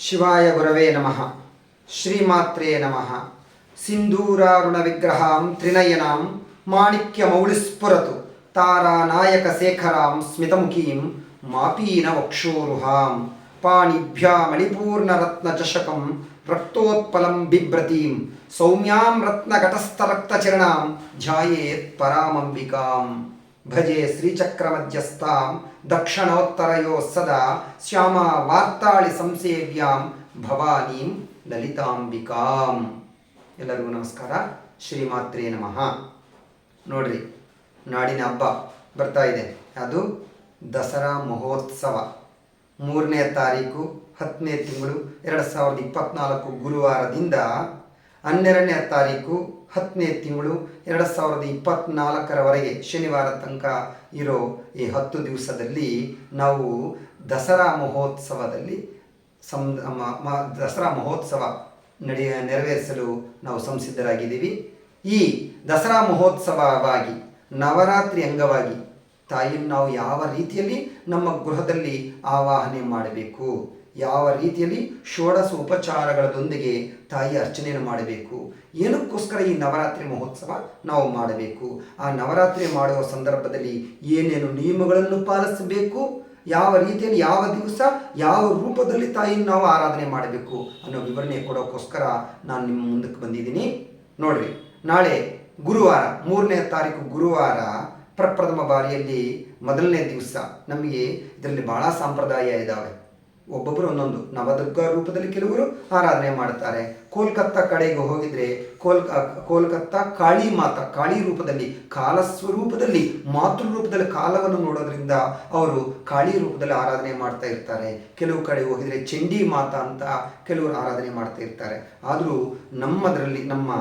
శివాయ గురవే నమ. శ్రీమాత్రే నమ. సింధూరారుణ విగ్రహాం త్రినయనాం మాణిక్యమౌళిస్ఫురతు తారానాయక శేఖరాం స్మితముఖీం మాపీన వక్షోరుహాం పాణిభ్యామణిపూర్ణరత్నచషకం రక్తోత్పలం బిభ్రతీం సౌమ్యాం రత్నఘటస్థరక్తచరణాం ధ్యాయేత్ పరామంబికాం. భజే శ్రీచక్రమధ్యస్థాం ದಕ್ಷಿಣೋತ್ತರಯೋ ಸದಾ ಶ್ಯಾಮ ವಾರ್ತಾಳಿ ಸಂಸೇವ್ಯಾಂ ಭವಾನೀಂ ಲಲಿತಾಂಬಿಕಾಂ. ಎಲ್ಲರಿಗೂ ನಮಸ್ಕಾರ. ಶ್ರೀಮಾತ್ರೇ ನಮಃ. ನೋಡ್ರಿ, ನಾಡಿನ ಹಬ್ಬ ಬರ್ತಾ ಇದೆ. ಅದು ದಸರಾ ಮಹೋತ್ಸವ. ಮೂರನೇ ತಾರೀಕು, ಹತ್ತನೇ ತಿಂಗಳು, ಎರಡು ಸಾವಿರದ ಇಪ್ಪತ್ನಾಲ್ಕು ಗುರುವಾರದಿಂದ ಹನ್ನೆರಡನೇ ತಾರೀಕು, ಹತ್ತನೇ ತಿಂಗಳು, ಎರಡು ಸಾವಿರದ ಇಪ್ಪತ್ನಾಲ್ಕರವರೆಗೆ ಶನಿವಾರ ತನಕ ಇರೋ ಈ ಹತ್ತು ದಿವಸದಲ್ಲಿ ನಾವು ದಸರಾ ಮಹೋತ್ಸವದಲ್ಲಿ ಸಂ ದಸರಾ ಮಹೋತ್ಸವ ನಡೆಯ ನೆರವೇರಿಸಲು ನಾವು ಸಂಸಿದ್ಧರಾಗಿದ್ದೀವಿ. ಈ ದಸರಾ ಮಹೋತ್ಸವವಾಗಿ, ನವರಾತ್ರಿ ಅಂಗವಾಗಿ ತಾಯಿಯನ್ನು ನಾವು ಯಾವ ರೀತಿಯಲ್ಲಿ ನಮ್ಮ ಗೃಹದಲ್ಲಿ ಆವಾಹನೆ ಮಾಡಬೇಕು? ಯಾವ ರೀತಿಯಲ್ಲಿ ಷೋಡಶ ಉಪಚಾರಗಳದೊಂದಿಗೆ ತಾಯಿ ಅರ್ಚನೆಯನ್ನು ಮಾಡಬೇಕು. ಏನಕ್ಕೋಸ್ಕರ ಈ ನವರಾತ್ರಿ ಮಹೋತ್ಸವ ನಾವು ಮಾಡಬೇಕು? ಆ ನವರಾತ್ರಿ ಮಾಡುವ ಸಂದರ್ಭದಲ್ಲಿ ಏನೇನು ನಿಯಮಗಳನ್ನು ಪಾಲಿಸಬೇಕು? ಯಾವ ರೀತಿಯಲ್ಲಿ ಯಾವ ದಿವಸ, ಯಾವ ರೂಪದಲ್ಲಿ ತಾಯಿಯನ್ನು ನಾವು ಆರಾಧನೆ ಮಾಡಬೇಕು ಅನ್ನೋ ವಿವರಣೆ ಕೊಡೋಕ್ಕೋಸ್ಕರ ನಾನು ನಿಮ್ಮ ಮುಂದಕ್ಕೆ ಬಂದಿದ್ದೀನಿ. ನೋಡ್ರಿ, ನಾಳೆ ಗುರುವಾರ, ಮೂರನೇ ತಾರೀಕು ಗುರುವಾರ, ಪ್ರಪ್ರಥಮ ಬಾರಿಯಲ್ಲಿ ಮೊದಲನೇ ದಿವಸ ನಮಗೆ ಇದರಲ್ಲಿ ಬಹಳ ಸಂಪ್ರದಾಯ ಇದ್ದಾವೆ ಒಬ್ಬೊಬ್ಬರು ಒಂದೊಂದು. ನವದುರ್ಗ ರೂಪದಲ್ಲಿ ಕೆಲವರು ಆರಾಧನೆ ಮಾಡ್ತಾರೆ ಕೋಲ್ಕತ್ತಾ ಕಡೆಗೆ ಹೋಗಿದ್ರೆ ಕೋಲ್ಕ, ಕೋಲ್ಕತ್ತಾ ಕಾಳಿ ಮಾತಾ, ಕಾಳಿ ರೂಪದಲ್ಲಿ, ಕಾಲ ಸ್ವರೂಪದಲ್ಲಿ, ಮಾತೃ ರೂಪದಲ್ಲಿ ಕಾಲವನ್ನು ನೋಡೋದ್ರಿಂದ ಅವರು ಕಾಳಿ ರೂಪದಲ್ಲಿ ಆರಾಧನೆ ಮಾಡ್ತಾ ಇರ್ತಾರೆ. ಕೆಲವು ಕಡೆ ಹೋಗಿದ್ರೆ ಚಂಡಿ ಮಾತಾ ಅಂತ ಕೆಲವರು ಆರಾಧನೆ ಮಾಡ್ತಾ ಇರ್ತಾರೆ. ಆದರೂ ನಮ್ಮದರಲ್ಲಿ, ನಮ್ಮ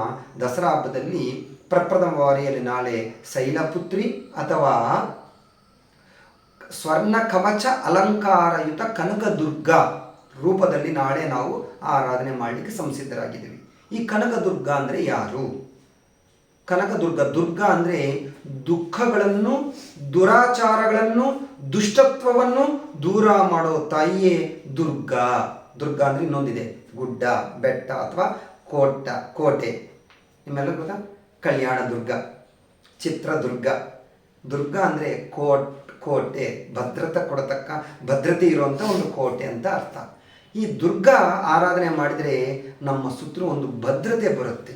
ದಸರಾ ಹಬ್ಬದಲ್ಲಿ ಪ್ರಪ್ರಥಮ ಬಾರಿಯಲ್ಲಿ ನಾಳೆ ಶೈಲಪುತ್ರಿ ಅಥವಾ ಸ್ವರ್ಣ ಕವಚ ಅಲಂಕಾರಯುತ ಕನಕದುರ್ಗ ರೂಪದಲ್ಲಿ ನಾಳೆ ನಾವು ಆರಾಧನೆ ಮಾಡಲಿಕ್ಕೆ ಸಂಸಿದ್ಧರಾಗಿದ್ದೀವಿ. ಈ ಕನಕದುರ್ಗ ಅಂದರೆ ಯಾರು? ಕನಕದುರ್ಗ, ದುರ್ಗ ಅಂದರೆ ದುಃಖಗಳನ್ನು, ದುರಾಚಾರಗಳನ್ನು, ದುಷ್ಟತ್ವವನ್ನು ದೂರ ಮಾಡೋ ತಾಯಿಯೇ ದುರ್ಗ. ದುರ್ಗ ಅಂದರೆ ಇನ್ನೊಂದಿದೆ. ಗುಡ್ಡ, ಬೆಟ್ಟ ಅಥವಾ ಕೋಟ, ಕೋಟೆ. ನಿಮ್ಮೆಲ್ಲ ಗೊತ್ತಾ? ಕಲ್ಯಾಣ ದುರ್ಗ, ಚಿತ್ರದುರ್ಗ. ದುರ್ಗ ಅಂದರೆ ಕೋಟ್ ಕೋಟೆ, ಭದ್ರತೆ ಕೊಡತಕ್ಕ, ಭದ್ರತೆ ಇರುವಂಥ ಒಂದು ಕೋಟೆ ಅಂತ ಅರ್ಥ. ಈ ದುರ್ಗ ಆರಾಧನೆ ಮಾಡಿದರೆ ನಮ್ಮ ಸುತ್ತಲೂ ಒಂದು ಭದ್ರತೆ ಬರುತ್ತೆ.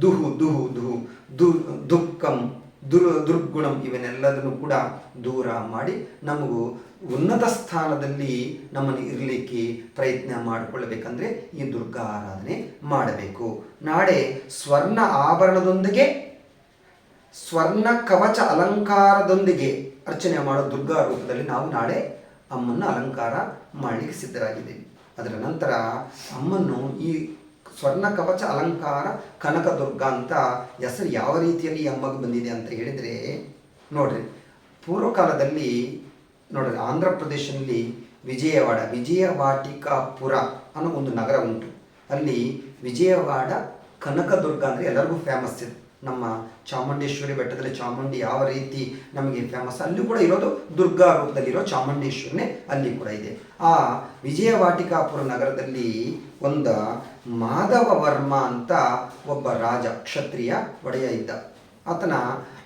ದುಹು ದುಹು ದುಹು, ದು, ದುಃಖಂ, ದುರ್, ದುರ್ಗುಣಂ ಇವನ್ನೆಲ್ಲದನ್ನು ಕೂಡ ದೂರ ಮಾಡಿ ನಮಗೂ ಉನ್ನತ ಸ್ಥಾನದಲ್ಲಿ ನಮ್ಮನ್ನು ಇರಲಿಕ್ಕೆ ಪ್ರಯತ್ನ ಮಾಡಿಕೊಳ್ಳಬೇಕಂದ್ರೆ ಈ ದುರ್ಗಾ ಆರಾಧನೆ ಮಾಡಬೇಕು. ನಾಳೆ ಸ್ವರ್ಣ ಆಭರಣದೊಂದಿಗೆ, ಸ್ವರ್ಣ ಕವಚ ಅಲಂಕಾರದೊಂದಿಗೆ ಅರ್ಚನೆ ಮಾಡೋ ದುರ್ಗಾ ರೂಪದಲ್ಲಿ ನಾವು ನಾಳೆ ಅಮ್ಮನ್ನು ಅಲಂಕಾರ ಮಾಡಲಿಕ್ಕೆ ಸಿದ್ಧರಾಗಿದ್ದೇವೆ. ಅದರ ನಂತರ ಅಮ್ಮನ್ನು ಈ ಸ್ವರ್ಣ ಕವಚ ಅಲಂಕಾರ ಕನಕ ದುರ್ಗ ಅಂತ ಹೆಸರು ಯಾವ ರೀತಿಯಲ್ಲಿ ಅಮ್ಮಗೆ ಬಂದಿದೆ ಅಂತ ಹೇಳಿದರೆ, ನೋಡ್ರಿ, ಪೂರ್ವಕಾಲದಲ್ಲಿ, ನೋಡ್ರಿ, ಆಂಧ್ರ ಪ್ರದೇಶದಲ್ಲಿ ವಿಜಯವಾಡ, ವಿಜಯವಾಟಿಕಾಪುರ ಅನ್ನೋ ಒಂದು ನಗರ ಉಂಟು. ಅಲ್ಲಿ ವಿಜಯವಾಡ ಕನಕದುರ್ಗ ಅಂದರೆ ಎಲ್ಲರಿಗೂ ಫೇಮಸ್ ಇದೆ. ನಮ್ಮ ಚಾಮುಂಡೇಶ್ವರಿ ಬೆಟ್ಟದಲ್ಲಿ ಚಾಮುಂಡಿ ಯಾವ ರೀತಿ ನಮಗೆ ಫೇಮಸ್ ಅಲ್ಲಿ ಕೂಡ ಇರೋದು ದುರ್ಗಾ ರೂಪದಲ್ಲಿರೋ ಚಾಮುಂಡೇಶ್ವರನೇ ಅಲ್ಲಿ ಕೂಡ ಇದೆ. ಆ ವಿಜಯವಾಟಿಕಾಪುರ ನಗರದಲ್ಲಿ ಒಂದು ಮಾಧವ ವರ್ಮ ಅಂತ ಒಬ್ಬ ರಾಜ ಕ್ಷತ್ರಿಯ ಒಡೆಯ ಇದ್ದ. ಆತನ,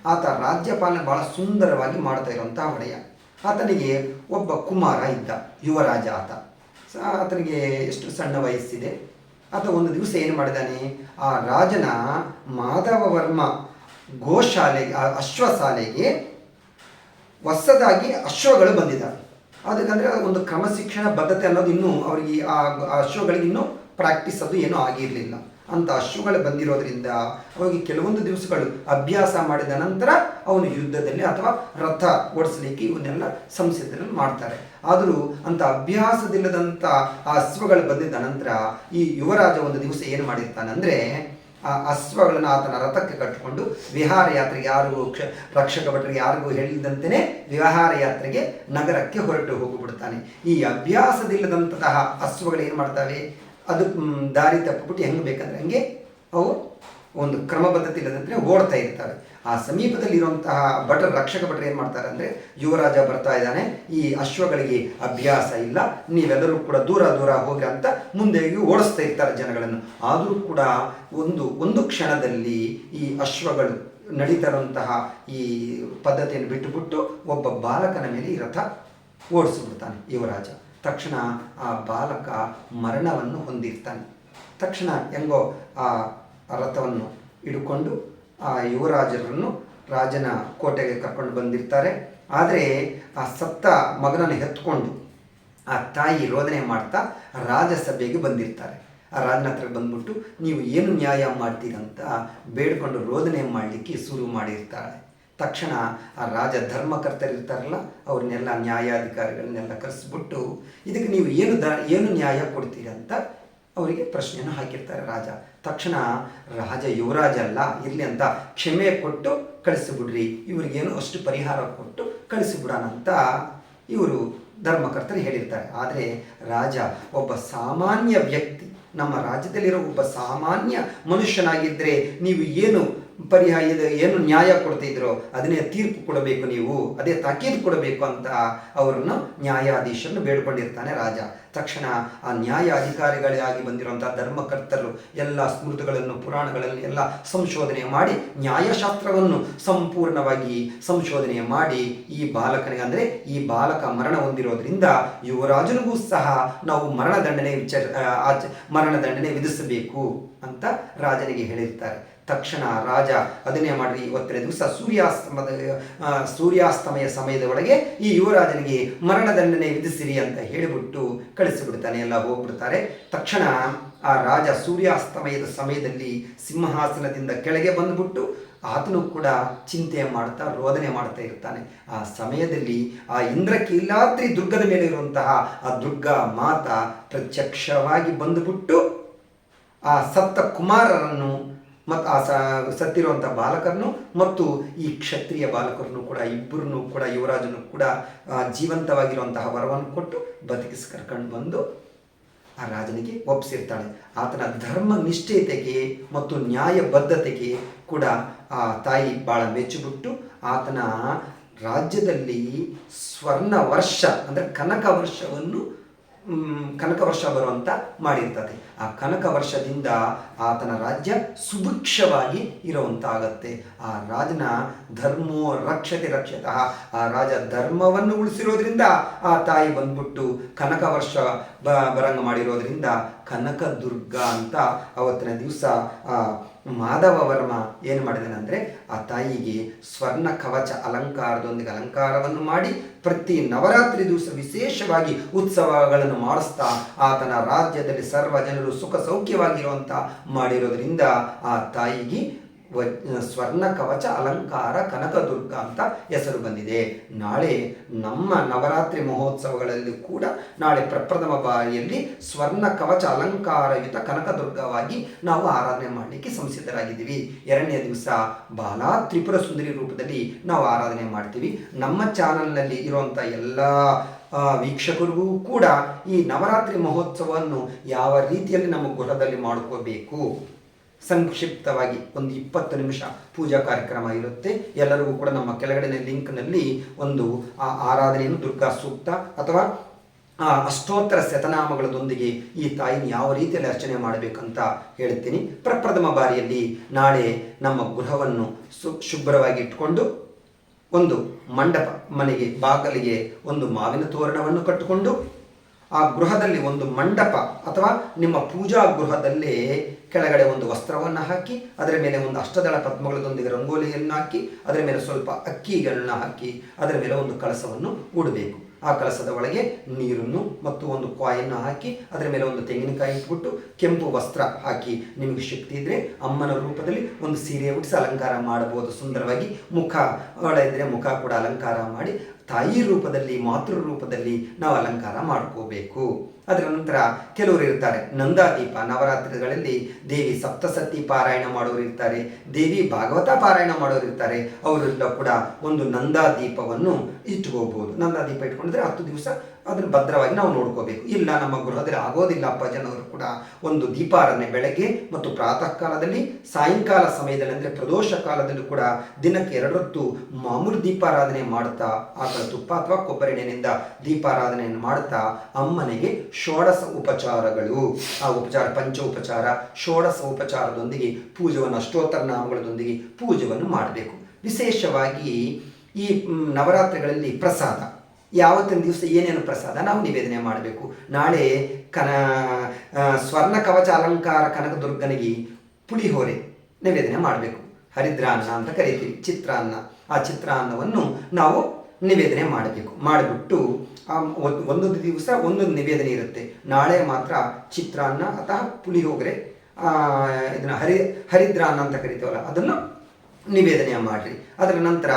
ಆತ ರಾಜ್ಯಪಾಲನೆ ಬಹಳ ಸುಂದರವಾಗಿ ಮಾಡ್ತಾ ಇರುವಂಥ ಒಡೆಯ. ಆತನಿಗೆ ಒಬ್ಬ ಕುಮಾರ ಇದ್ದ, ಯುವರಾಜ ಆತ. ಆತನಿಗೆ ಎಷ್ಟು ಸಣ್ಣ ವಯಸ್ಸಿದೆ? ಆತ ಒಂದು ದಿವಸ ಏನು ಮಾಡಿದಾನೆ? ಆ ರಾಜನ ಮಾಧವ ವರ್ಮ ಗೋಶಾಲೆಗೆ ಆ ಅಶ್ವಶಾಲೆಗೆ ಹೊಸದಾಗಿ ಅಶ್ವಗಳು ಬಂದಿದ್ದಾವೆ. ಅದಕ್ಕಂದರೆ ಒಂದು ಕ್ರಮಶಿಕ್ಷಣ, ಬದ್ಧತೆ ಅನ್ನೋದು ಇನ್ನೂ ಅವರಿಗೆ ಆ ಅಶ್ವಗಳಿಗೆ ಇನ್ನೂ ಪ್ರಾಕ್ಟೀಸ್ ಅದು ಏನೂ ಆಗಿರಲಿಲ್ಲ. ಅಂತ ಅಶ್ವಗಳು ಬಂದಿರೋದ್ರಿಂದ ಹೋಗಿ ಕೆಲವೊಂದು ದಿವಸಗಳು ಅಭ್ಯಾಸ ಮಾಡಿದ ನಂತರ ಅವನು ಯುದ್ಧದಲ್ಲಿ ಅಥವಾ ರಥ ಓಡಿಸಲಿಕ್ಕೆ ಇವನ್ನೆಲ್ಲ ಸಂಸದರಲ್ಲಿ ಮಾಡ್ತಾರೆ. ಆದರೂ ಅಂತ ಅಭ್ಯಾಸದಿಲ್ಲದಂಥ ಆ ಅಶ್ವಗಳು ಬಂದಿದ್ದ ನಂತರ ಈ ಯುವರಾಜ ಒಂದು ದಿವಸ ಏನು ಮಾಡಿರ್ತಾನಂದ್ರೆ ಆ ಅಶ್ವಗಳನ್ನು ಆತನ ರಥಕ್ಕೆ ಕಟ್ಟಿಕೊಂಡು ವಿಹಾರ ಯಾತ್ರೆಗೆ ಯಾರಿಗೂ ಕ್ಷ ರಕ್ಷಕ ಭಟ್ರಿಗೆ ಯಾರಿಗೂ ಹೇಳಿದಂತೆಯೇ ವಿಹಾರ ಯಾತ್ರೆಗೆ ನಗರಕ್ಕೆ ಹೊರಟು ಹೋಗಿಬಿಡ್ತಾನೆ. ಈ ಅಭ್ಯಾಸದಿಲ್ಲದಂತಹ ಅಶ್ವಗಳು ಏನು ಮಾಡ್ತವೆ? ಅದು ದಾರಿ ತಪ್ಪಿಬಿಟ್ಟು ಹೆಂಗೆ ಬೇಕಂದ್ರೆ ಹಂಗೆ ಅವು ಒಂದು ಕ್ರಮಬದ್ಧತೆ ಇಲ್ಲದಂತೆ ಓಡ್ತಾ ಇರ್ತವೆ. ಆ ಸಮೀಪದಲ್ಲಿ ಇರುವಂತಹ ಭಟ್ರ ರಕ್ಷಕ ಭಟ್ರು ಏನು ಮಾಡ್ತಾರೆ ಅಂದರೆ ಯುವರಾಜ ಬರ್ತಾ ಇದ್ದಾನೆ, ಈ ಅಶ್ವಗಳಿಗೆ ಅಭ್ಯಾಸ ಇಲ್ಲ, ನೀವೆಲ್ಲರೂ ಕೂಡ ದೂರ ದೂರ ಹೋಗಿ ಅಂತ ಮುಂದೆ ಓಡಿಸ್ತಾ ಇರ್ತಾರೆ ಜನಗಳನ್ನು. ಆದರೂ ಕೂಡ ಒಂದು ಒಂದು ಕ್ಷಣದಲ್ಲಿ ಈ ಅಶ್ವಗಳು ನಡೀತಾರಂತಹ ಈ ಪದ್ಧತಿಯನ್ನು ಬಿಟ್ಟುಬಿಟ್ಟು ಒಬ್ಬ ಬಾಲಕನ ಮೇಲೆ ಈ ರಥ ಓಡಿಸಿಬಿಡ್ತಾನೆ ಯುವರಾಜ. ತಕ್ಷಣ ಆ ಬಾಲಕ ಮರಣವನ್ನು ಹೊಂದಿರ್ತಾನೆ. ತಕ್ಷಣ ಹೆಂಗೋ ಆ ರಥವನ್ನು ಹಿಡ್ಕೊಂಡು ಆ ಯುವರಾಜರನ್ನು ರಾಜನ ಕೋಟೆಗೆ ಕರ್ಕೊಂಡು ಬಂದಿರ್ತಾರೆ. ಆದರೆ ಆ ಸತ್ತ ಮಗನನ್ನು ಎತ್ಕೊಂಡು ಆ ತಾಯಿ ರೋದನೆ ಮಾಡ್ತಾ ರಾಜಸಭೆಗೆ ಬಂದಿರ್ತಾರೆ. ಆ ರಾಜನ ಹತ್ರ ಬಂದ್ಬಿಟ್ಟು, ನೀವು ಏನು ನ್ಯಾಯ ಮಾಡ್ತೀರಂತ? ಬೇಡ್ಕೊಂಡು ರೋದನೆ ಮಾಡಲಿಕ್ಕೆ ಶುರು ಮಾಡಿರ್ತಾಳೆ. ತಕ್ಷಣ ಆ ರಾಜ ಧರ್ಮಕರ್ತರಿರ್ತಾರಲ್ಲ, ಅವ್ರನ್ನೆಲ್ಲ ನ್ಯಾಯಾಧಿಕಾರಿಗಳನ್ನೆಲ್ಲ ಕರೆಸ್ಬಿಟ್ಟು, ಇದಕ್ಕೆ ನೀವು ಏನು ದ, ಏನು ನ್ಯಾಯ ಕೊಡ್ತೀರಿ ಅಂತ ಅವರಿಗೆ ಪ್ರಶ್ನೆಯನ್ನು ಹಾಕಿರ್ತಾರೆ ರಾಜ. ತಕ್ಷಣ ರಾಜ, ಯುವರಾಜ ಅಲ್ಲ, ಇರಲಿ ಅಂತ ಕ್ಷಮೆ ಕೊಟ್ಟು ಕಳಿಸಿಬಿಡ್ರಿ. ಇವರಿಗೇನು ಅಷ್ಟು ಪರಿಹಾರ ಕೊಟ್ಟು ಕಳಿಸಿಬಿಡೋಣ ಅಂತ ಇವರು ಧರ್ಮಕರ್ತರು ಹೇಳಿರ್ತಾರೆ. ಆದರೆ ರಾಜ, ಒಬ್ಬ ಸಾಮಾನ್ಯ ವ್ಯಕ್ತಿ, ನಮ್ಮ ರಾಜ್ಯದಲ್ಲಿರೋ ಒಬ್ಬ ಸಾಮಾನ್ಯ ಮನುಷ್ಯನಾಗಿದ್ದರೆ ನೀವು ಏನು ಪರಿಹಾರ ಇದು ಏನು ನ್ಯಾಯ ಕೊಡ್ತಿದ್ರು ಅದನ್ನೇ ತೀರ್ಪು ಕೊಡಬೇಕು ನೀವು, ಅದೇ ತಾಕೀದು ಕೊಡಬೇಕು ಅಂತ ಅವರನ್ನು ನ್ಯಾಯಾಧೀಶರನ್ನು ಬೇಡ್ಕೊಂಡಿರ್ತಾನೆ ರಾಜ. ತಕ್ಷಣ ಆ ನ್ಯಾಯ ಅಧಿಕಾರಿಗಳಾಗಿ ಬಂದಿರುವಂತಹ ಧರ್ಮಕರ್ತರು ಎಲ್ಲ ಸ್ಮೃತಿಗಳನ್ನು ಪುರಾಣಗಳಲ್ಲಿ ಎಲ್ಲ ಸಂಶೋಧನೆ ಮಾಡಿ, ನ್ಯಾಯಶಾಸ್ತ್ರವನ್ನು ಸಂಪೂರ್ಣವಾಗಿ ಸಂಶೋಧನೆ ಮಾಡಿ ಈ ಬಾಲಕನಿಗೆ, ಅಂದರೆ ಈ ಬಾಲಕ ಮರಣ ಹೊಂದಿರೋದ್ರಿಂದ ಯುವರಾಜನಿಗೂ ಸಹ ನಾವು ಮರಣದಂಡನೆ ವಿಚಾರ ಮರಣದಂಡನೆ ವಿಧಿಸಬೇಕು ಅಂತ ರಾಜನಿಗೆ ಹೇಳಿರ್ತಾರೆ. ತಕ್ಷಣ ರಾಜ ಅದನ್ನೇ ಮಾಡಿ ಇವತ್ತಿನ ದಿವಸ ಸೂರ್ಯಾಸ್ತಮದ ಸೂರ್ಯಾಸ್ತಮಯ ಸಮಯದ ಒಳಗೆ ಈ ಯುವರಾಜನಿಗೆ ಮರಣದಂಡನೆ ವಿಧಿಸಿರಿ ಅಂತ ಹೇಳಿಬಿಟ್ಟು ಕಳಿಸಿಬಿಡ್ತಾನೆ ಎಲ್ಲ ಹೋಗ್ಬಿಡ್ತಾರೆ. ತಕ್ಷಣ ಆ ರಾಜ ಸೂರ್ಯಾಸ್ತಮಯದ ಸಮಯದಲ್ಲಿ ಸಿಂಹಾಸನದಿಂದ ಕೆಳಗೆ ಬಂದುಬಿಟ್ಟು ಆತನು ಕೂಡ ಚಿಂತೆ ಮಾಡ್ತಾ, ರೋದನೆ ಮಾಡ್ತಾ ಇರ್ತಾನೆ. ಆ ಸಮಯದಲ್ಲಿ ಆ ಇಂದ್ರಕೀಲಾದ್ರಿ ದುರ್ಗದ ಮೇಲೆ ಇರುವಂತಹ ಆ ದುರ್ಗ ಮಾತ ಪ್ರತ್ಯಕ್ಷವಾಗಿ ಬಂದುಬಿಟ್ಟು ಆ ಸಪ್ತ ಕುಮಾರರನ್ನು ಮತ್ತು ಆ ಸತ್ತಿರುವಂಥ ಬಾಲಕರನ್ನು ಮತ್ತು ಈ ಕ್ಷತ್ರಿಯ ಬಾಲಕರನ್ನು ಕೂಡ, ಇಬ್ಬರನ್ನು ಕೂಡ, ಯುವರಾಜನು ಕೂಡ ಜೀವಂತವಾಗಿರುವಂತಹ ವರವನ್ನು ಕೊಟ್ಟು ಬದುಕಿಸಿ ಕರ್ಕೊಂಡು ಬಂದು ಆ ರಾಜನಿಗೆ ಒಪ್ಪಿಸಿರ್ತಾಳೆ. ಆತನ ಧರ್ಮ ನಿಷ್ಠೆಯತೆಗೆ ಮತ್ತು ನ್ಯಾಯಬದ್ಧತೆಗೆ ಕೂಡ ಆ ತಾಯಿ ಭಾಳ ಮೆಚ್ಚುಬಿಟ್ಟು ಆತನ ರಾಜ್ಯದಲ್ಲಿ ಸ್ವರ್ಣ ವರ್ಷ ಅಂದರೆ ಕನಕ ವರ್ಷವನ್ನು ಕನಕ ವರ್ಷ ಬರುವಂತ ಮಾಡಿರ್ತದೆ. ಆ ಕನಕ ವರ್ಷದಿಂದ ಆತನ ರಾಜ್ಯ ಸುಭಿಕ್ಷವಾಗಿ ಇರುವಂತಾಗತ್ತೆ. ಆ ರಾಜನ ಧರ್ಮೋ ರಕ್ಷತೆ ರಕ್ಷತಃ. ಆ ರಾಜ ಧರ್ಮವನ್ನು ಉಳಿಸಿರೋದ್ರಿಂದ ಆ ತಾಯಿ ಬಂದ್ಬಿಟ್ಟು ಕನಕ ವರ್ಷ ಬರಂಗ ಮಾಡಿರೋದ್ರಿಂದ ಕನಕ ದುರ್ಗ ಅಂತ ಅವತ್ತಿನ ದಿವಸ ಮಾಧವ ವರ್ಮ ಏನು ಮಾಡಿದನಂದರೆ, ಆ ತಾಯಿಗೆ ಸ್ವರ್ಣ ಕವಚ ಅಲಂಕಾರದೊಂದಿಗೆ ಅಲಂಕಾರವನ್ನು ಮಾಡಿ, ಪ್ರತಿ ನವರಾತ್ರಿ ದಿವಸ ವಿಶೇಷವಾಗಿ ಉತ್ಸವಗಳನ್ನು ಮಾಡಿಸ್ತಾ, ಆತನ ರಾಜ್ಯದಲ್ಲಿ ಸರ್ವ ಜನರು ಸುಖ ಸೌಖ್ಯವಾಗಿರುವಂಥ ಮಾಡಿರೋದ್ರಿಂದ ಆ ತಾಯಿಗೆ ಸ್ವರ್ಣ ಕವಚ ಅಲಂಕಾರ ಕನಕದುರ್ಗ ಅಂತ ಹೆಸರು ಬಂದಿದೆ. ನಾಳೆ ನಮ್ಮ ನವರಾತ್ರಿ ಮಹೋತ್ಸವಗಳಲ್ಲಿ ಕೂಡ ನಾಳೆ ಪ್ರಪ್ರಥಮ ಬಾರಿಯಲ್ಲಿ ಸ್ವರ್ಣ ಕವಚ ಅಲಂಕಾರಯುತ ಕನಕದುರ್ಗವಾಗಿ ನಾವು ಆರಾಧನೆ ಮಾಡಲಿಕ್ಕೆ ಸಂಸಿದ್ಧರಾಗಿದ್ದೀವಿ. ಎರಡನೇ ದಿವಸ ಬಾಲಾ ತ್ರಿಪುರ ಸುಂದರಿ ರೂಪದಲ್ಲಿ ನಾವು ಆರಾಧನೆ ಮಾಡ್ತೀವಿ. ನಮ್ಮ ಚಾನಲ್ನಲ್ಲಿ ಇರುವಂಥ ಎಲ್ಲ ವೀಕ್ಷಕರಿಗೂ ಕೂಡ ಈ ನವರಾತ್ರಿ ಮಹೋತ್ಸವವನ್ನು ಯಾವ ರೀತಿಯಲ್ಲಿ ನಮ್ಮ ಗೃಹದಲ್ಲಿ ಮಾಡ್ಕೋಬೇಕು? ಸಂಕ್ಷಿಪ್ತವಾಗಿ ಒಂದು ಇಪ್ಪತ್ತು ನಿಮಿಷ ಪೂಜಾ ಕಾರ್ಯಕ್ರಮ ಇರುತ್ತೆ. ಎಲ್ಲರಿಗೂ ಕೂಡ ನಮ್ಮ ಕೆಳಗಡೆ ಲಿಂಕ್ನಲ್ಲಿ ಒಂದು, ಆ ಆರಾಧನೆಯನ್ನು ದುರ್ಗಾ ಸೂಕ್ತ ಅಥವಾ, ಆ ಅಷ್ಟೋತ್ತರ ಶತನಾಮಗಳದೊಂದಿಗೆ ಈ ತಾಯಿನ ಯಾವ ರೀತಿಯಲ್ಲಿ ಅರ್ಚನೆ ಮಾಡಬೇಕಂತ ಹೇಳ್ತೀನಿ. ಪ್ರಪ್ರಥಮ ಬಾರಿಯಲ್ಲಿ ನಾಳೆ ನಮ್ಮ ಗೃಹವನ್ನು ಸು ಶುಭ್ರವಾಗಿ ಇಟ್ಟುಕೊಂಡು ಒಂದು ಮಂಡಪ ಮನೆಗೆ, ಬಾಗಲಿಗೆ ಒಂದು ಮಾವಿನ ತೋರಣವನ್ನು ಕಟ್ಟಿಕೊಂಡು ಆ ಗೃಹದಲ್ಲಿ ಒಂದು ಮಂಡಪ ಅಥವಾ ನಿಮ್ಮ ಪೂಜಾ ಗೃಹದಲ್ಲಿ ಕೆಳಗಡೆ ಒಂದು ವಸ್ತ್ರವನ್ನು ಹಾಕಿ, ಅದರ ಮೇಲೆ ಒಂದು ಅಷ್ಟದಳ ಪದ್ಮಗಳದೊಂದಿಗೆ ರಂಗೋಲಿಯನ್ನು ಹಾಕಿ, ಅದರ ಮೇಲೆ ಸ್ವಲ್ಪ ಅಕ್ಕಿಗಳನ್ನ ಹಾಕಿ, ಅದರ ಮೇಲೆ ಒಂದು ಕಳಸವನ್ನು ಹೂಡಬೇಕು ಆ ಕಳಸದ ಒಳಗೆ ನೀರನ್ನು ಮತ್ತು ಒಂದು ಕಾಯನ್ನು ಹಾಕಿ, ಅದರ ಮೇಲೆ ಒಂದು ತೆಂಗಿನಕಾಯಿ ಇಟ್ಬಿಟ್ಟು ಕೆಂಪು ವಸ್ತ್ರ ಹಾಕಿ. ನಿಮಗೆ ಶಕ್ತಿ ಇದ್ದರೆ ಅಮ್ಮನ ರೂಪದಲ್ಲಿ ಒಂದು ಸೀರೆ ಉಡಿಸಿ ಅಲಂಕಾರ ಮಾಡಬಹುದು. ಸುಂದರವಾಗಿ ಮುಖ ಒಳ ಇದ್ದರೆ ಮುಖ ಕೂಡ ಅಲಂಕಾರ ಮಾಡಿ ತಾಯಿ ರೂಪದಲ್ಲಿ, ಮಾತೃ ರೂಪದಲ್ಲಿ ನಾವು ಅಲಂಕಾರ ಮಾಡ್ಕೋಬೇಕು. ಅದರ ನಂತರ ಕೆಲವರು ಇರ್ತಾರೆ, ನಂದಾದೀಪ, ನವರಾತ್ರಿಗಳಲ್ಲಿ ದೇವಿ ಸಪ್ತಸತಿ ಪಾರಾಯಣ ಮಾಡೋರು ಇರ್ತಾರೆ, ದೇವಿ ಭಾಗವತ ಪಾರಾಯಣ ಮಾಡೋರು ಇರ್ತಾರೆ, ಅವರೆಲ್ಲ ಕೂಡ ಒಂದು ನಂದಾದೀಪವನ್ನು ಇಟ್ಕೋಬಹುದು ನಂದಾದೀಪ ಇಟ್ಕೊಂಡಿದ್ರೆ ಹತ್ತು ದಿವಸ ಅದನ್ನು ಭದ್ರವಾಗಿ ನಾವು ನೋಡ್ಕೋಬೇಕು. ಇಲ್ಲ, ನಮ್ಮ ಗೃಹದಲ್ಲಿ ಆಗೋದಿಲ್ಲ ಜನರು ಕೂಡ ಒಂದು ದೀಪಾರಾಧನೆ ಬೆಳಗ್ಗೆ ಮತ್ತು ಪ್ರಾತಃ ಕಾಲದಲ್ಲಿ ಸಾಯಂಕಾಲ ಸಮಯದಲ್ಲಿ ಅಂದರೆ ಪ್ರದೋಷ ಕಾಲದಲ್ಲೂ ಕೂಡ ದಿನಕ್ಕೆ ಎರಡೊತ್ತು ಮಾಮೂಲು ದೀಪಾರಾಧನೆ ಮಾಡ್ತಾ ಆಕಳ ತುಪ್ಪ ಅಥವಾ ಕೊಬ್ಬರಿ ಎಣ್ಣೆಯಿಂದ ದೀಪಾರಾಧನೆಯನ್ನು ಮಾಡ್ತಾ ಅಮ್ಮನಿಗೆ ಷೋಡಶ ಉಪಚಾರಗಳು. ಆ ಉಪಚಾರ, ಪಂಚ ಉಪಚಾರ, ಷೋಡಶ ಉಪಚಾರದೊಂದಿಗೆ ಪೂಜವನ್ನು, ಅಷ್ಟೋತ್ತರ ನಾಮಗಳದೊಂದಿಗೆ ಪೂಜವನ್ನು ಮಾಡಬೇಕು. ವಿಶೇಷವಾಗಿ ಈ ನವರಾತ್ರಿಗಳಲ್ಲಿ ಪ್ರಸಾದ. ಯಾವತ್ತಿನ ದಿವಸ ಏನೇನು ಪ್ರಸಾದ ನಾವು ನಿವೇದನೆ ಮಾಡಬೇಕು. ನಾಳೆ ಕನ ಸ್ವರ್ಣ ಕವಚ ಅಲಂಕಾರ ಕನಕದುರ್ಗನಿಗೆ ಪುಳಿಹೋರೆ ನಿವೇದನೆ ಮಾಡಬೇಕು. ಹರಿದ್ರಾನ್ನ ಅಂತ ಕರಿತೀವಿ, ಚಿತ್ರಾನ್ನ. ಆ ಚಿತ್ರಾನ್ನವನ್ನು ನಾವು ನಿವೇದನೆ ಮಾಡಬೇಕು. ಮಾಡಿಬಿಟ್ಟು ಒಂದೊಂದು ದಿವಸ ಒಂದೊಂದು ನಿವೇದನೆ ಇರುತ್ತೆ. ನಾಳೆ ಮಾತ್ರ ಚಿತ್ರಾನ್ನ ಅಥವಾ ಇದನ್ನು ಇದನ್ನ ಹರಿ, ಹರಿದ್ರಾನ್ನ ಅಂತ ಕರಿತೀವಲ್ಲ, ಅದನ್ನು ನಿವೇದನೆ ಮಾಡಿರಿ. ಅದರ ನಂತರ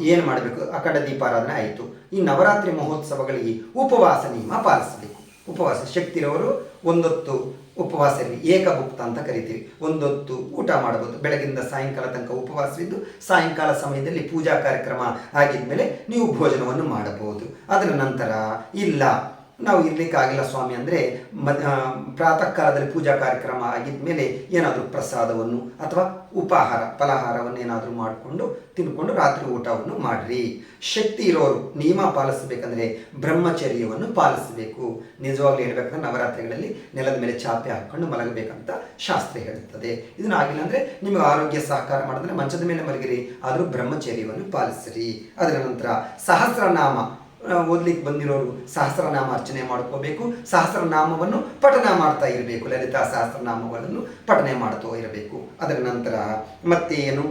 ಏನು ಮಾಡಬೇಕು? ಅಖಂಡ ದೀಪಾರಾಧನೆ ಆಯಿತು. ಈ ನವರಾತ್ರಿ ಮಹೋತ್ಸವಗಳಿಗೆ ಉಪವಾಸ, ನಿಯಮ ಪಾಲಿಸಬೇಕು. ಉಪವಾಸ ಶಕ್ತಿರವರು ಒಂದೊತ್ತು ಉಪವಾಸ ಇರಲಿ ಏಕಭುಕ್ತ ಅಂತ ಕರಿತೀವಿ. ಒಂದೊತ್ತು ಊಟ ಮಾಡಬಹುದು ಬೆಳಗಿಂದ ಸಾಯಂಕಾಲ ತನಕ ಉಪವಾಸವಿದ್ದು, ಸಾಯಂಕಾಲ ಸಮಯದಲ್ಲಿ ಪೂಜಾ ಕಾರ್ಯಕ್ರಮ ಆಗಿದ್ಮೇಲೆ ನೀವು ಭೋಜನವನ್ನು ಮಾಡಬಹುದು. ಅದರ ನಂತರ, ಇಲ್ಲ ನಾವು ಇರ್ಲಿಕ್ಕಾಗಿಲ್ಲ ಸ್ವಾಮಿ ಅಂದರೆ ಮ ಪ್ರಾತಃ ಕಾಲದಲ್ಲಿ ಪೂಜಾ ಕಾರ್ಯಕ್ರಮ ಆಗಿದ ಮೇಲೆ ಏನಾದರೂ ಪ್ರಸಾದವನ್ನು ಅಥವಾ ಉಪಾಹಾರ, ಫಲಾಹಾರವನ್ನು ಏನಾದರೂ ಮಾಡಿಕೊಂಡು ತಿನ್ಕೊಂಡು ರಾತ್ರಿ ಊಟವನ್ನು ಮಾಡಿರಿ. ಶಕ್ತಿ ಇರೋರು ನಿಯಮ ಪಾಲಿಸಬೇಕಂದ್ರೆ ಬ್ರಹ್ಮಚರ್ಯವನ್ನು ಪಾಲಿಸಬೇಕು. ನಿಜವಾಗ್ಲೂ ಹೇಳ್ಬೇಕಂದ್ರೆ ನವರಾತ್ರಿಗಳಲ್ಲಿ ನೆಲದ ಮೇಲೆ ಚಾಪೆ ಹಾಕ್ಕೊಂಡು ಮಲಗಬೇಕಂತ ಶಾಸ್ತ್ರ ಹೇಳುತ್ತದೆ. ಇದನ್ನ ಆಗಿಲ್ಲ ಅಂದರೆ ನಿಮಗೆ ಆರೋಗ್ಯ ಸಹಕಾರ ಮಾಡಿದ್ರೆ ಮಂಚದ ಮೇಲೆ ಮಲಗಿರಿ, ಆದರೂ ಬ್ರಹ್ಮಚರ್ಯವನ್ನು ಪಾಲಿಸಿರಿ. ಅದರ ನಂತರ ಸಹಸ್ರನಾಮ ಓದ್ಲಿಕ್ಕೆ ಬಂದಿರೋರು ಸಹಸ್ರನಾಮ ಅರ್ಚನೆ ಮಾಡ್ಕೋಬೇಕು, ಸಹಸ್ರನಾಮವನ್ನು ಪಠನ ಮಾಡ್ತಾ ಇರಬೇಕು, ಲಲಿತಾ ಸಹಸ್ರನಾಮಗಳನ್ನು ಪಠನೆ ಮಾಡ್ತಾ ಇರಬೇಕು. ಅದರ ನಂತರ ಮತ್ತೆ ಏನು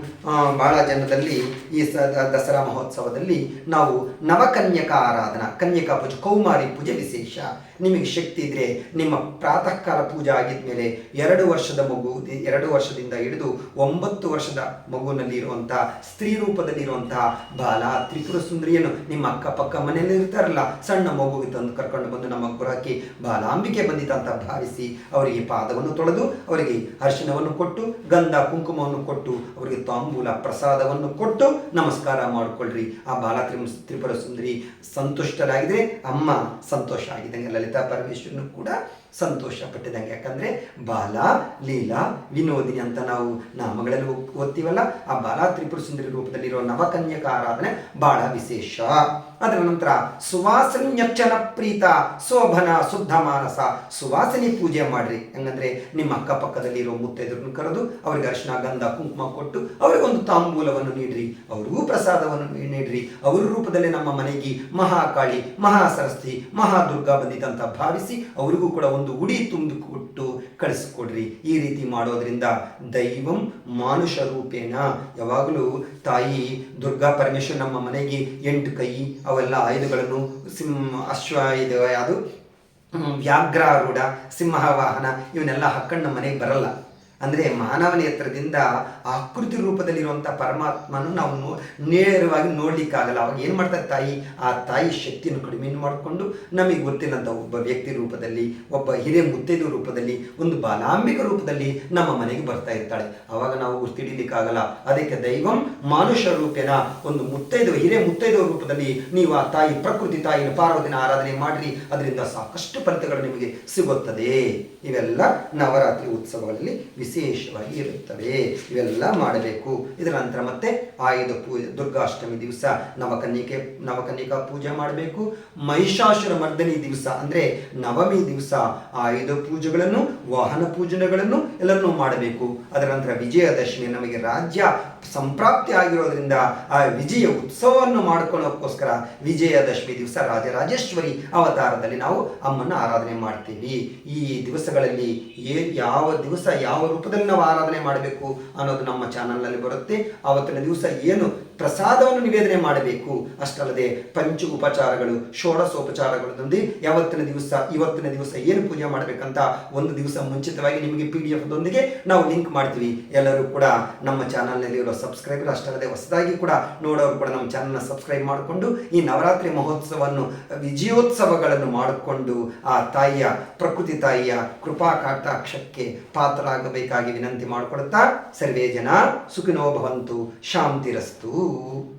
ಬಹಳ ಜನದಲ್ಲಿ ಈ ದಸರಾ ಮಹೋತ್ಸವದಲ್ಲಿ ನಾವು ನವಕನ್ಯಕ ಆರಾಧನಾ, ಕನ್ಯಕ ಪೂಜೆ, ಕೌಮಾರಿ ಪೂಜೆ ವಿಶೇಷ. ನಿಮಗೆ ಶಕ್ತಿ ಇದ್ರೆ ನಿಮ್ಮ ಪ್ರಾತಃ ಕಾಲ ಪೂಜೆ ಆಗಿದ್ಮೇಲೆ ಎರಡು ವರ್ಷದ ಮಗು, ಎರಡು ವರ್ಷದಿಂದ ಹಿಡಿದು ಒಂಬತ್ತು ವರ್ಷದ ಮಗುವಿನಲ್ಲಿ ಇರುವಂತಹ ಸ್ತ್ರೀ ರೂಪದಲ್ಲಿ ಇರುವಂತಹ ಬಾಲ, ತ್ರಿಪುರ ಸುಂದರಿಯನ್ನು ನಿಮ್ಮ ಅಕ್ಕಪಕ್ಕ ಮನೆಯಲ್ಲಿ ಇರ್ತಾರಲ್ಲ, ಸಣ್ಣ ಮಗುವಿಗೆ ತಂದು ಕರ್ಕೊಂಡು ಬಂದು ನಮ್ಮ ಗೃಹಕ್ಕೆ ಬಾಲಾಂಬಿಕೆ ಬಂದಿತ ಅಂತ ಭಾವಿಸಿ ಅವರಿಗೆ ಪಾದವನ್ನು ತೊಳೆದು, ಅವರಿಗೆ ಅರಿಶಿನವನ್ನು ಕೊಟ್ಟು, ಗಂಧ ಕುಂಕುಮವನ್ನು ಕೊಟ್ಟು, ಅವರಿಗೆ ತಾಂಬೂಲ ಪ್ರಸಾದವನ್ನು ಕೊಟ್ಟು ನಮಸ್ಕಾರ ಮಾಡಿಕೊಳ್ಳ್ರಿ ಆ ಬಾಲ ತ್ರಿ ತ್ರಿಪುರ ಸುಂದರಿ ಸಂತುಷ್ಟರಾಗಿದ್ರೆ ಅಮ್ಮ ಸಂತೋಷ ಆಗಿದ್ದಂಗೆ ಲಲಿತಾ ಪರಮೇಶ್ವರನು ಕೂಡ ಸಂತೋಷ ಪಟ್ಟಿದಂಗೆ ಯಾಕಂದ್ರೆ ಬಾಲ, ಲೀಲಾ, ವಿನೋದಿನಿ ಅಂತ ನಾವು ನಾಮಗಳಲ್ಲಿ ಓದ್- ಓದ್ತೀವಲ್ಲ, ಆ ಬಾಲ ತ್ರಿಪುರ ಸುಂದರಿ ರೂಪದಲ್ಲಿರೋ ನವಕನ್ಯಕ ಆರಾಧನೆ ಬಹಳ ವಿಶೇಷ. ಅದರ ನಂತರ ಸುವಾಸನ್ಯಚ್ಚನ ಪ್ರೀತ, ಶೋಭನ, ಶುದ್ಧ ಮಾನಸ. ಸುವಾಸನೆ ಪೂಜೆ ಮಾಡ್ರಿ. ಹೆಂಗಂದ್ರೆ ನಿಮ್ಮ ಅಕ್ಕಪಕ್ಕದಲ್ಲಿರೋ ಮುತ್ತೈದರನ್ನು ಕರೆದು ಅವರಿಗೆ ಅರ್ಶನ, ಗಂಧ, ಕುಂಕುಮ ಕೊಟ್ಟು ಅವರಿಗೊಂದು ತಾಂಬೂಲವನ್ನು ನೀಡ್ರಿ. ಅವ್ರಿಗೂ ಪ್ರಸಾದವನ್ನು ನೀಡ್ರಿ. ಅವರ ರೂಪದಲ್ಲೇ ನಮ್ಮ ಮನೆಗೆ ಮಹಾಕಾಳಿ ಮಹಾ ಸರಸ್ವತಿ ಮಹಾದುರ್ಗಾ ಬಂದಿತಂತ ಭಾವಿಸಿ ಅವರಿಗೂ ಕೂಡ ಒಂದು ಉಡಿ ತುಂಬಿಕೊಟ್ಟು ಕಳಿಸ್ಕೊಡ್ರಿ. ಈ ರೀತಿ ಮಾಡೋದ್ರಿಂದ ದೈವಂ ಮಾನುಷ ರೂಪೇಣ ಯಾವಾಗಲೂ ತಾಯಿ ದುರ್ಗಾ ಪರಮೇಶ್ವರ್ ನಮ್ಮ ಮನೆಗೆ ಎಂಟು ಕೈ, ಅವೆಲ್ಲ ಆಯುಧಗಳನ್ನು ಸಿಂಹ ಅಶ್ವ ಇದು ಯಾವುದು? ವ್ಯಾಘ್ರಾರೂಢ ಸಿಂಹ ವಾಹನ ಇವನ್ನೆಲ್ಲ ಹಕ್ಕಣ್ಣ ಮನೆಗೆ ಬರಲ್ಲ. ಅಂದರೆ ಮಾನವನ ಎತ್ತರದಿಂದ ಆಕೃತಿ ರೂಪದಲ್ಲಿರುವಂಥ ಪರಮಾತ್ಮನ ನಾವು ನೇರವಾಗಿ ನೋಡಲಿಕ್ಕಾಗಲ್ಲ. ಅವಾಗ ಏನು ಮಾಡ್ತಾರೆ ತಾಯಿ? ಆ ತಾಯಿ ಶಕ್ತಿಯನ್ನು ಕಡಿಮೆ ಮಾಡಿಕೊಂಡು ನಮಗೆ ಗೊತ್ತಿಲ್ಲಂಥ ಒಬ್ಬ ವ್ಯಕ್ತಿ ರೂಪದಲ್ಲಿ, ಒಬ್ಬ ಹಿರಿಯ ಮುತ್ತೈದು ರೂಪದಲ್ಲಿ, ಒಂದು ಬಾಲಾಂಬಿಕ ರೂಪದಲ್ಲಿ ನಮ್ಮ ಮನೆಗೆ ಬರ್ತಾ ಇರ್ತಾಳೆ. ಅವಾಗ ನಾವು ಗುರ್ತಿಡಿಲಿಕ್ಕಾಗಲ್ಲ ಅದಕ್ಕೆ ದೈವಂ ಮಾನುಷ ರೂಪೇನ ಒಂದು ಮುತ್ತೈದು, ಹಿರಿಯ ಮುತ್ತೈದು ರೂಪದಲ್ಲಿ ನೀವು ಆ ತಾಯಿ, ಪ್ರಕೃತಿ ತಾಯಿಯನ್ನು ಪಾರ್ವತಿನ ಆರಾಧನೆ ಮಾಡಿರಿ. ಅದರಿಂದ ಸಾಕಷ್ಟು ಫಲಿತಗಳು ನಿಮಗೆ ಸಿಗುತ್ತದೆ. ಇವೆಲ್ಲ ನವರಾತ್ರಿ ಉತ್ಸವಗಳಲ್ಲಿ ವಿಶೇಷವಾಗಿ ಇರುತ್ತವೆ. ಇವೆಲ್ಲ ಮಾಡಬೇಕು. ಇದರ ನಂತರ ಮತ್ತೆ ಆಯುಧ ಪೂಜೆ ದುರ್ಗಾಷ್ಟಮಿ ದಿವಸ, ನವಕನ್ಯಕೆ, ನವಕನ್ಯಿಕಾ ಪೂಜೆ ಮಾಡಬೇಕು. ಮಹಿಷಾಸುರ ಮರ್ದನಿ ದಿವಸ ಅಂದ್ರೆ ನವಮಿ ದಿವಸ, ಆಯುಧ ಪೂಜೆಗಳನ್ನು, ವಾಹನ ಪೂಜನೆಗಳನ್ನು ಎಲ್ಲರನ್ನೂ ಮಾಡಬೇಕು. ಅದರ ನಂತರ ವಿಜಯದಶಮಿ ನಮಗೆ ರಾಜ್ಯ ಸಂಪ್ರಾಪ್ತಿ ಆಗಿರೋದ್ರಿಂದ ಆ ವಿಜಯ ಉತ್ಸವವನ್ನು ಮಾಡ್ಕೊಳ್ಳೋಕ್ಕೋಸ್ಕರ ವಿಜಯದಶಮಿ ದಿವಸ ರಾಜರಾಜೇಶ್ವರಿ ಅವತಾರದಲ್ಲಿ ನಾವು ಅಮ್ಮನ ಆರಾಧನೆ ಮಾಡ್ತೀವಿ. ಈ ದಿವಸಗಳಲ್ಲಿ ಏ, ಯಾವ ದಿವಸ ಯಾವ ರೂಪದಲ್ಲಿ ನಾವು ಆರಾಧನೆ ಮಾಡಬೇಕು ಅನ್ನೋದು ನಮ್ಮ ಚಾನಲ್ನಲ್ಲಿ ಬರುತ್ತೆ. ಆವತ್ತಿನ ದಿವಸ ಏನು ಪ್ರಸಾದವನ್ನು ನಿವೇದನೆ ಮಾಡಬೇಕು. ಅಷ್ಟಲ್ಲದೆ ಪಂಚ ಉಪಚಾರಗಳು ಷೋಡಶೋಪಚಾರಗಳೊಂದಿಗೆ ಯಾವತ್ತಿನ ದಿವಸ, ಇವತ್ತಿನ ದಿವಸ ಏನು ಪೂಜೆ ಮಾಡಬೇಕಂತ ಒಂದು ದಿವಸ ಮುಂಚಿತವಾಗಿ ನಿಮಗೆ ಪಿ ಡಿ ಎಫ್ದೊಂದಿಗೆ ನಾವು ಲಿಂಕ್ ಮಾಡ್ತೀವಿ. ಎಲ್ಲರೂ ಕೂಡ ನಮ್ಮ ಚಾನಲ್ನಲ್ಲಿರುವ ಇರೋ ಸಬ್ಸ್ಕ್ರೈಬರ್ ಅಷ್ಟಲ್ಲದೆ ಹೊಸದಾಗಿ ಕೂಡ ನೋಡೋರು ಕೂಡ ನಮ್ಮ ಚಾನಲ್ನ ಸಬ್ಸ್ಕ್ರೈಬ್ ಮಾಡಿಕೊಂಡು ಈ ನವರಾತ್ರಿ ಮಹೋತ್ಸವವನ್ನು, ವಿಜಯೋತ್ಸವಗಳನ್ನು ಮಾಡಿಕೊಂಡು ಆ ತಾಯಿಯ, ಪ್ರಕೃತಿ ತಾಯಿಯ ಕೃಪಾ ಕಟಾಕ್ಷಕ್ಕೆ ಪಾತ್ರರಾಗಬೇಕಾಗಿ ವಿನಂತಿ ಮಾಡಿಕೊಡುತ್ತಾ ಸರ್ವೇ ಜನ ಸುಖಿನೋ ಭವಂತು, ಶಾಂತಿರಸ್ತು. Senhor